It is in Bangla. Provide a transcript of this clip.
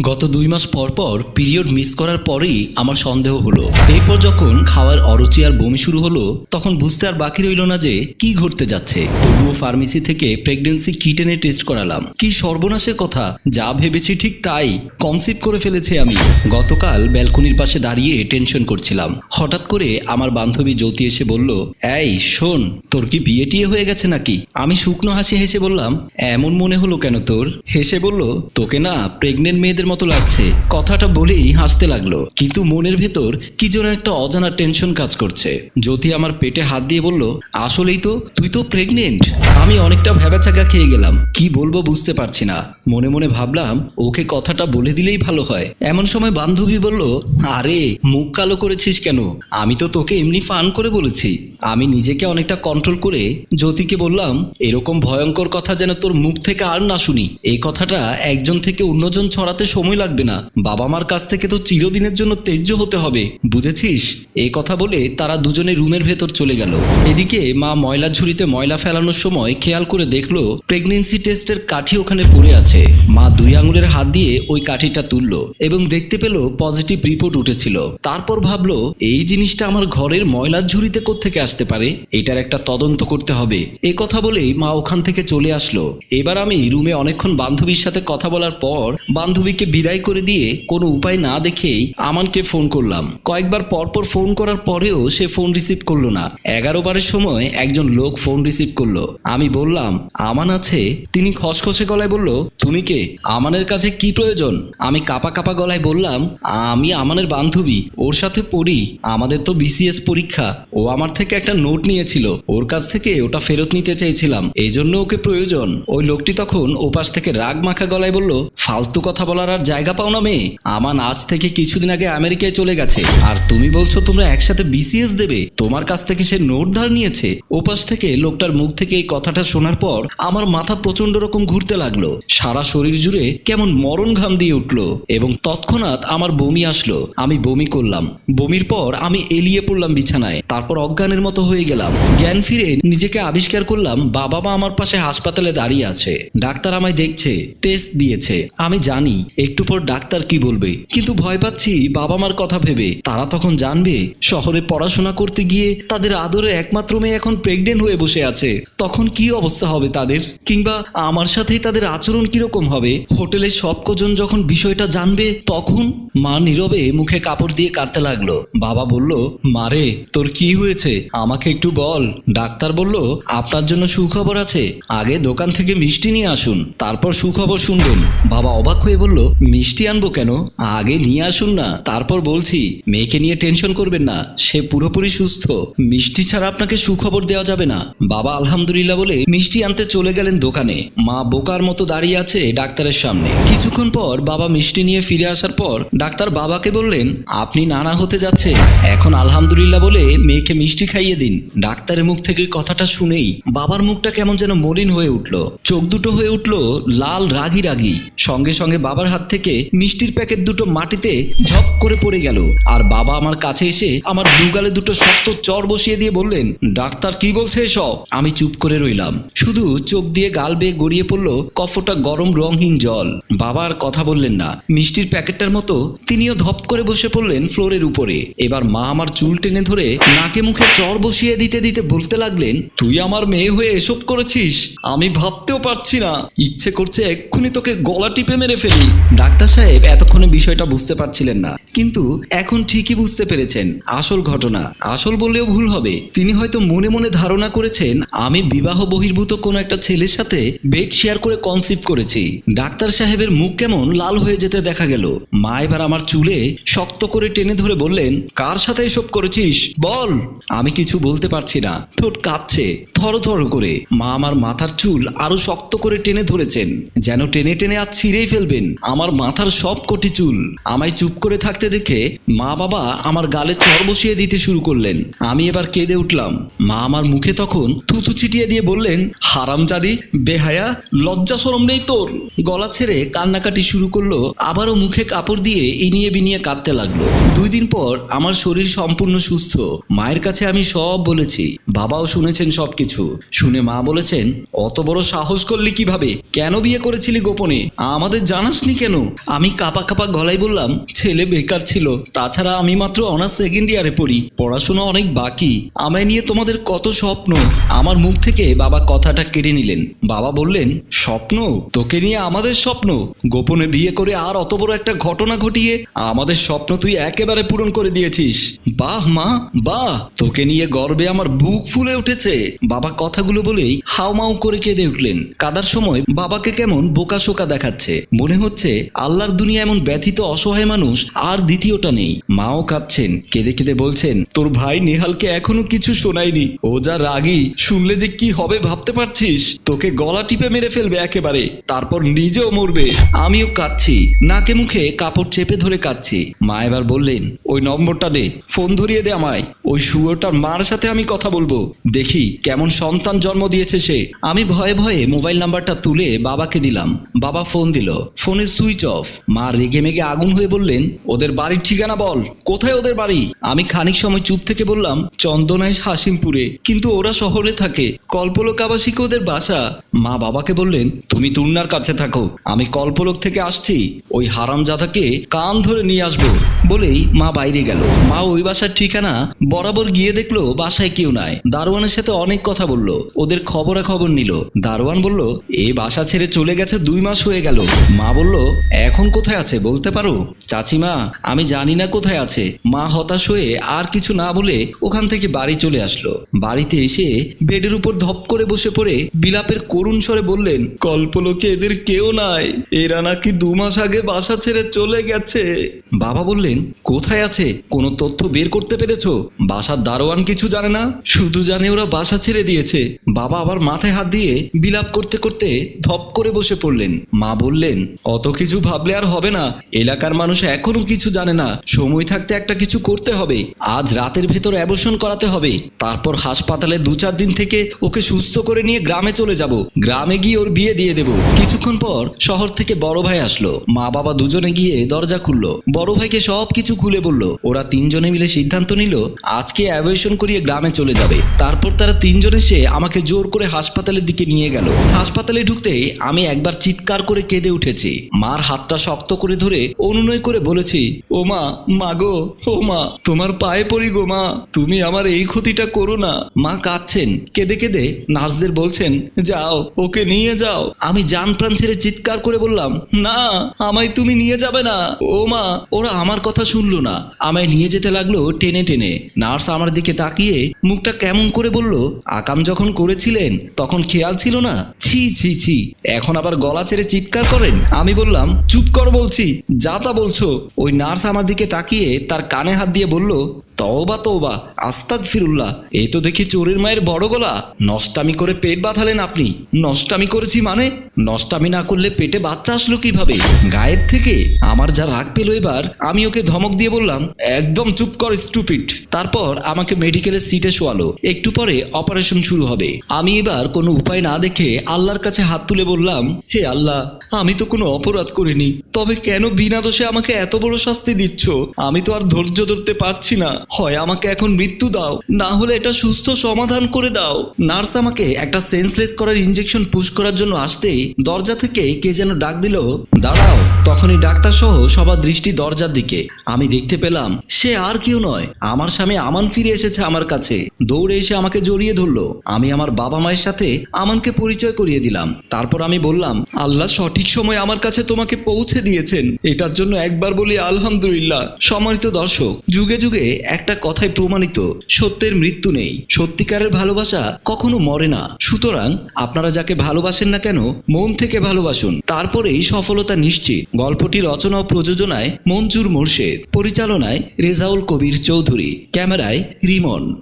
গত দুই মাস পর পর পিরিয়ড মিস করার পরেই আমার সন্দেহ হলো। এরপর যখন খাওয়ার অরুচি আর বমি শুরু হলো, তখন বুঝতে আর বাকি রইল না যে কি ঘটতে যাচ্ছে। তবুও ফার্মেসি থেকে প্রেগনেন্সি কিট এনে টেস্ট করালাম। কি সর্বনাশের কথা, যা ভেবেছি ঠিক তাই কনসিভ করে ফেলেছি আমি। গতকাল ব্যালকনির পাশে দাঁড়িয়ে টেনশন করছিলাম। হঠাৎ করে আমার বান্ধবী জ্যোতি এসে বলল, এই, শোন, তোর কি বিয়ে টিয়ে হয়ে গেছে নাকি? আমি শুকনো হাসি হেসে বললাম, এমন মনে হলো কেন তোর? হেসে বলল, তোকে না প্রেগনেন্ট মেয়েদের মতো লাগছে। কথাটা বলেই হাসতে লাগল। কিন্তু মনের ভেতর কি যেন একটা অজানা টেনশন কাজ করছে। জ্যোতি আমার পেটে হাত দিয়ে বলল, আসলেই তো, তুই তো প্রেগনেন্ট আমি অনেকটা ভেবাচাকা খেয়ে গেলাম। কি বলব বুঝতে পারছি না। মনে মনে ভাবলাম, ওকে কথাটা বলে দিলেই ভালো হয়। এমন সময় বান্ধবী বলল, আরে, মুখ কালো করেছিস কেন? আমি তো তোকে এমনি ফান করে বলেছি। আমি নিজেকে অনেকটা কন্ট্রোল করে জ্যোতিকে বললাম, এরকম ভয়ঙ্কর কথা যেন তোর মুখ থেকে আর না শুনি। এই কথাটা একজন থেকে অন্যজন ছড়াতে সময় লাগবে না। বাবা মার কাছ থেকে তো চিরদিনের জন্য তেজ্য হতে হবে, বুঝেছিস? এই কথা বলে তারা দুজনে রুমের ভেতর চলে গেল। এদিকে মা ময়লা ঝুড়িতে ময়লা ফেলানোর সময় খেয়াল করে দেখল প্রেগনেন্সি টেস্টের কাঠি ওখানে পড়ে আছে। মা দুই আঙুলের হাত দিয়ে ওই কাঠিটা তুললো এবং দেখতে পেল পজিটিভ রিপোর্ট উঠেছিল। তারপর ভাবলো, এই জিনিসটা আমার ঘরের ময়লার ঝুড়িতে কোত্থেকে আসতে পারে? এটার একটা তদন্ত করতে হবে। এই কথা বলেই মা ওখান থেকে চলে আসলো। এবার আমি রুমে অনেকক্ষণ বান্ধবীর সাথে কথা বলার পর বান্ধবীকে বিদায় করে দিয়ে কোনো উপায় না দেখেই আমানকে ফোন করলাম। কয়েকবার পরপর ফোন করার পরেও সে ফোন রিসিভ করল না। এগারো বারের সময় একজন লোক ফোন রিসিভ করল। আমি বললাম, আমান আছে? তিনি খসখসে গলায় বলল, তুমি কে? আমানের কাছে কি প্রয়োজন? আমি কাপা কাপা গলায় বললাম, আমি আমানের বান্ধবী। ওর সাথে পড়ি। আমাদের তো বিসিএস পরীক্ষা। ও আমার থেকে একটা নোট নিয়েছিল। ওর কাছ থেকে ওটা ফেরত নিতে চাইছিলাম এই জন্য ওকে প্রয়োজন। ওই লোকটি তখন ওপাশ থেকে রাগ মাখা গলায় বলল, ফালতু কথা বলার আর জায়গা পাও না মেয়ে। আমান আজ থেকে কিছুদিন আগে আমেরিকায় চলে গেছে। আর তুমি বলছো তোমরা একসাথে বিসিএস দেবে। তোমার কাছ থেকে সে নোট ধার নিয়েছে। ওপাশ থেকে লোকটার মুখ থেকে এই কথাটা শোনার পর আমার মাথা প্রচণ্ড রকম ঘুরতে লাগল। সারা শরীর জুড়ে কেমন মরণ ঘাম দিয়ে উঠল। এবং তৎক্ষণাৎ আমার বমি আসলো। আমি বমি করলাম। বমির পর আমি এলিয়ে পড়লাম বিছানায়। তারপর অজ্ঞানের মতো হয়ে গেলাম। জ্ঞান ফিরে নিজেকে আবিষ্কার করলাম বাবা মা আমার পাশে হাসপাতালে দাঁড়িয়ে আছে। ডাক্তার আমায় দেখছে টেস্ট দিয়েছে। আমি জানি একটু পর ডাক্তার কি বলবে? কিন্তু ভয় পাচ্ছি বাবা মার কথা ভেবে। তারা তখন জানবে, শহরে পড়াশোনা করতে গিয়ে তাদের আদরে একমাত্র মেয়ে এখন প্রেগনেন্ট হয়ে বসে আছে। তখন কি অবস্থা হবে তাদের? কিংবা আমার সাথেই তাদের আচরণ কীরকম হবে? হোটেলের সব কজন যখন বিষয়টা জানবে, তখন মা নীরবে মুখে কাপড় দিয়ে কাঁদতে লাগল। বাবা বলল মারে তোর কি হয়েছে? আমাকে একটু বল। ডাক্তার বলল, আপনার জন্য সুখবর আছে। আগে দোকান থেকে মিষ্টি নিয়ে আসুন, তারপর সুখবর শুনবেন। বাবা অবাক হয়ে বলল মিষ্টি আনব কেন? আগে নিয়ে আসুন না। তারপর বলছি, মেয়েকে নিয়ে টেনশন করবেন না। সে পুরোপুরি সুস্থ। মিষ্টি ছাড়া আপনাকে সুখবর দেওয়া যাবে না। বাবা আলহামদুলিল্লাহ বলে মিষ্টি আনতে চলে গেলেন দোকানে। মা বোকার মতো দাঁড়িয়ে আছে ডাক্তারের সামনে। কিছুক্ষণ পর বাবা মিষ্টি নিয়ে ফিরে আসার পর ডাক্তার বাবাকে বললেন, আপনি নানা হতে যাচ্ছে। এখন আলহামদুলিল্লাহ বলে মেয়েকে মিষ্টি খাইয়ে দিন। ডাক্তারের মুখ থেকে কথাটা শুনেই বাবার মুখটা কেমন যেন মলিন হয়ে উঠল। চোখ দুটো হয়ে উঠল লাল রাগি রাগি। সঙ্গে সঙ্গে বাবার হাত থেকে মিষ্টির প্যাকেট দুটো মাটিতে ঝপ করে পড়ে গেল। আর বাবা আমার কাছে এসে আমার দুগালে দুটো শক্ত চর বসিয়ে দিয়ে বললেন, ডাক্তার কি বলছে এসব? আমি চুপ করে রইলাম। শুধু চোখ দিয়ে গাল বেয়ে গড়িয়ে পড়ল কফটা গরম রংহীন জল। বাবা আর কথা বললেন না। মিষ্টির প্যাকেটটার মতো তিনিও ধপ করে বসে পড়লেন ফ্লোরের উপরে। এবার মা আমার চুল টেনে ধরে নাকে মুখে চর বসিয়ে দিতে দিতে বলতে লাগলেন, তুই আমার মেয়ে হয়ে এসব করেছিস? আমি ভাবতেও পারছি না। ইচ্ছে করছে এক্ষুনি তোকে গলা টিপে মেরে ফেলি। ডাক্তার সাহেব এতক্ষণে বিষয়টা বুঝতে পারছিলেন না। কিন্তু এখন ঠিকই বুঝতে পেরেছেন, আসল ঘটনা। আসল বললেও ভুল হবে। তিনি হয়তো মনে মনে ধারণা করেছেন, আমি বিবাহ বহির্ভূত কোনো একটা ছেলের সাথে বেড শেয়ার করে কনসিভ করেছি। ডাক্তার সাহেবের মুখ কেমন লাল হয়ে যেতে দেখা গেল। মা এবার আমার চুলে শক্ত করে টেনে ধরে বললেন, কার সাথে এসব করেছিস? বল। আমি কিছু বলতে পারছি না। ঠোঁট কাঁপছে। থর থর করে মা আমার মাথার চুল আরও শক্ত করে টেনে ধরেছেন। যেন টেনে টেনে আজ ছিঁড়েই ফেলবেন আমার মাথার সব কটি চুল। আমায় চুপ করে থাকতে দেখে মা বাবা আমার গালে চর বসিয়ে দিতে শুরু করলেন। আমি এবার কেঁদে উঠলাম। মা আমার মুখে তখন থুতু ছিটিয়ে দিয়ে বললেন হারামজাদি বেহায়া, লজ্জা সরম নেই তোর। গলা ছেড়ে কান্নাকাটি শুরু করল, আবারও মুখে কাপড় দিয়ে ইনিয়ে বিনিয়ে কাঁদতে লাগল। দুই দিন পর আমার শরীর সম্পূর্ণ সুস্থ। মায়ের কাছে আমি সব বলেছি। বাবাও শুনেছেন সবকিছু। কিছু। শুনে মা বলেছেন, অত বড় সাহস করলি কীভাবে? কেন বিয়ে করেছিলি গোপনে? আমাদের জানাসনি কেন? আমি কাপা কাপা গলায় বললাম, ছেলে বেকার ছিল। তাছাড়া আমি মাত্র অনার্স সেকেন্ড ইয়ারে পড়ি। পড়াশোনা অনেক বাকি। আমায় নিয়ে তোমাদের কত স্বপ্ন? আমার মুখ থেকে বাবা কথাটা কেড়ে নিলেন। বাবা বললেন, স্বপ্ন? তোকে নিয়ে আমাদের স্বপ্ন? গোপনে বিয়ে করে আর অত বড় একটা ঘটনা ঘটিয়ে আমাদের স্বপ্ন তুই একেবারে পূরণ করে দিয়েছিস। বাহ মা, বাহ! তোকে নিয়ে গর্বে আমার বুক ফুলে উঠেছে। বাবা কথাগুলো বলেই হাউমাউ করে কেঁদে উঠলেন। কাদার সময় বাবাকে কেমন বোকা শোকা দেখাচ্ছে। মনে হচ্ছে আল্লাহর দুনিয়া এমন ব্যথিত, অসহায় মানুষ আর দ্বিতীয়টা নেই। মাও কাঁদছেন, কেঁদে কেঁদে বলছেন, তোর ভাই নেহালকে এখনও কিছু শোনায়নি। ও যা রাগী, শুনলে যে কি হবে ভাবতে পারছিস? তোকে গলা টিপে মেরে ফেলবে একেবারে। তারপর নিজেও মরবে। আমিও কাঁদছি, নাকে মুখে কাপড় চেপে ধরে কাঁদছি। মা এবার বললেন, ওই নম্বরটা দে, ফোন ধরিয়ে দে আমায়। ওই শুয়োরটার মার সাথে আমি কথা বলব। দেখি কেমন সন্তান জন্ম দিয়েছে সে। আমি ভয়ে ভয়ে মোবাইল নাম্বারটা তুলে বাবাকে দিলাম। বাবা ফোন দিল। ফোনের সুইচ অফ। মা রেগে মেগে আগুন হয়ে বললেন, ওদের বাড়ির ঠিকানা বল। কোথায় ওদের বাড়ি? আমি খানিক সময় চুপ থেকে বললাম, চন্দনাইশ হাসিমপুরে। কিন্তু ওরা শহরে থাকে। কল্পলোক আবাসিকে ওদের বাসা। মা বাবাকে বললেন, তুমি তুন্নার কাছে থাকো। আমি কল্পলোক থেকে আসছি। ওই হারামজাদাকে কান ধরে নিয়ে আসব। বলেই মা বাইরে গেল। মা ওই বাসার ঠিকানা বরাবর গিয়ে দেখল বাসায় কেউ নাই। দারোয়ানের সাথে অনেক কথা বলল। ওদের খবরা খবর নিল। দারোয়ান বলল, এ বাসা ছেড়ে চলে গেছে দুই মাস হয়ে গেল। মা বলল, এখন কোথায় আছে বলতে পারো? চাচিমা, আমি জানি না কোথায় আছে। মা হতাশ হয়ে আর কিছু না বলে ওখান থেকে বাড়ি চলে আসলো। বাড়িতে এসে বেডের উপর ধপ করে বসে পড়ে বিলাপের করুণ স্বরে বললেন, কল্পলোকে এদের কেউ নাই। এরা নাকি দু মাস আগে বাসা ছেড়ে চলে গেছে। বাবা বললেন, কোথায় আছে? কোনো তথ্য বের করতে পেরেছ? বাসার দারোয়ান কিছু জানে না? শুধু জানে ওরা বাসা ছেড়ে দিয়েছে। বাবা আবার মাথায় হাত দিয়ে বিলাপ করতে করতে ধপ করে বসে পড়লেন। মা বললেন, অত কিছু ভাবলে আর হবে না। এলাকার মানুষ এখনও কিছু জানে না। সময় থাকতে একটা কিছু করতে হবে। আজ রাতের ভেতর অ্যাবর্শন করাতে হবে। তারপর হাসপাতালে দু চার দিন থেকে ওকে সুস্থ করে নিয়ে গ্রামে চলে যাব। গ্রামে গিয়ে ওর বিয়ে দিয়ে দেব। কিছুক্ষণ পর শহর থেকে বড় ভাই আসলো। মা বাবা দুজনে গিয়ে দরজা খুললো। বড় ভাইকে সব কিছু খুলে বলল, ওরা তিনজনে মিলে সিদ্ধান্ত নিল, আজকে অ্যাভয়েশন করিয়ে গ্রামে চলে যাবে। তারপর তারা তিনজন এসে আমাকে জোর করে হাসপাতালের দিকে নিয়ে গেল। হাসপাতালে ঢুকতেই আমি একবার চিৎকার করে কেঁদে উঠেছি। মার হাতটা শক্ত করে ধরে অনুনয় করে বলেছি, ও মা মা গো, ও মা, তোমার পায়ে পড়ি গো মা, তুমি আমার এই ক্ষতিটা করো না। মা কাঁদছেন, কেঁদে কেঁদে নার্সদের বলছেন, যাও, ওকে নিয়ে যাও। আমি জান প্রাণ ছেড়ে চিৎকার করে বললাম, না, আমায় তুমি নিয়ে যাবে না। ও মা ওরা আমার কথা শুনল না। আমায় নিয়ে যেতে লাগল টেনে টেনে। নার্স আমার দিকে তাকিয়ে মুখটা কেমন করে বলল, আকাম যখন করেছিলেন, তখন খেয়াল ছিল না? ছি ছি ছি। এখন আবার গলা ছেড়ে চিৎকার করেন? আমি বললাম, চুপ কর বলছি, যা তা বলছো। ওই নার্স আমার দিকে তাকিয়ে তার কানে হাত দিয়ে বলল তওবা তওবা আস্তাক ফিরুল্লাহ এই তো দেখি চোরের মায়ের বড় গলা। নষ্টামি করে পেট বাঁধালেন আপনি। নষ্টামি করেছি মানে? নষ্টামি না করলে পেটে বাচ্চা আসলো কীভাবে? গায়েব থেকে আমার যা রাগ পেল এবার, আমি ওকে ধমক দিয়ে বললাম, একদম চুপ কর, স্টুপিড। তারপর আমাকে মেডিকেলের সিটে শোয়ালো। একটু পরে অপারেশন শুরু হবে। আমি এবার কোনো উপায় না দেখে আল্লাহর কাছে হাত তুলে বললাম, হে আল্লাহ, আমি তো কোনো অপরাধ করিনি। তবে কেন বিনা দোষে আমাকে এত বড় শাস্তি দিচ্ছ? আমি তো আর ধৈর্য ধরতে পারছি না। হয় আমাকে এখন মৃত্যু দাও। না হলে এটা সুস্থ সমাধান করে দাও। নার্স আমাকে একটা সেন্সলেস করার ইঞ্জেকশন পুশ করার জন্য আসতেই দরজা থেকে কে যেন ডাক দিল, দাঁড়াও। তখনই ডাক্তার সহ সবার দৃষ্টি দরজার দিকে। আমি দেখতে পেলাম, সে আর কেউ নয়। আমার স্বামী আমান ফিরে এসেছে আমার কাছে। দৌড়ে এসে আমাকে জড়িয়ে ধরলো। আমি আমার বাবা মায়ের সাথে আমানকে পরিচয় করিয়ে দিলাম। তারপর আমি বললাম, আল্লাহ সঠিক সময় আমার কাছে তোমাকে পৌঁছে দিয়েছেন। এটার জন্য একবার বলি আলহামদুলিল্লাহ। সম্মানিত দর্শক, যুগে যুগে একটা কথাই প্রমাণিত, সত্যের মৃত্যু নেই। সত্যিকারের ভালোবাসা কখনো মরে না। সুতরাং আপনারা যাকে ভালোবাসেন না কেন, মন থেকে ভালোবাসুন। তারপরেই সফলতা নিশ্চিত। গল্পটি রচনা ও প্রযোজনায় মঞ্জুর মোর্শেদ পরিচালনায় রেজাউল কবির চৌধুরী ক্যামেরায় রিমন।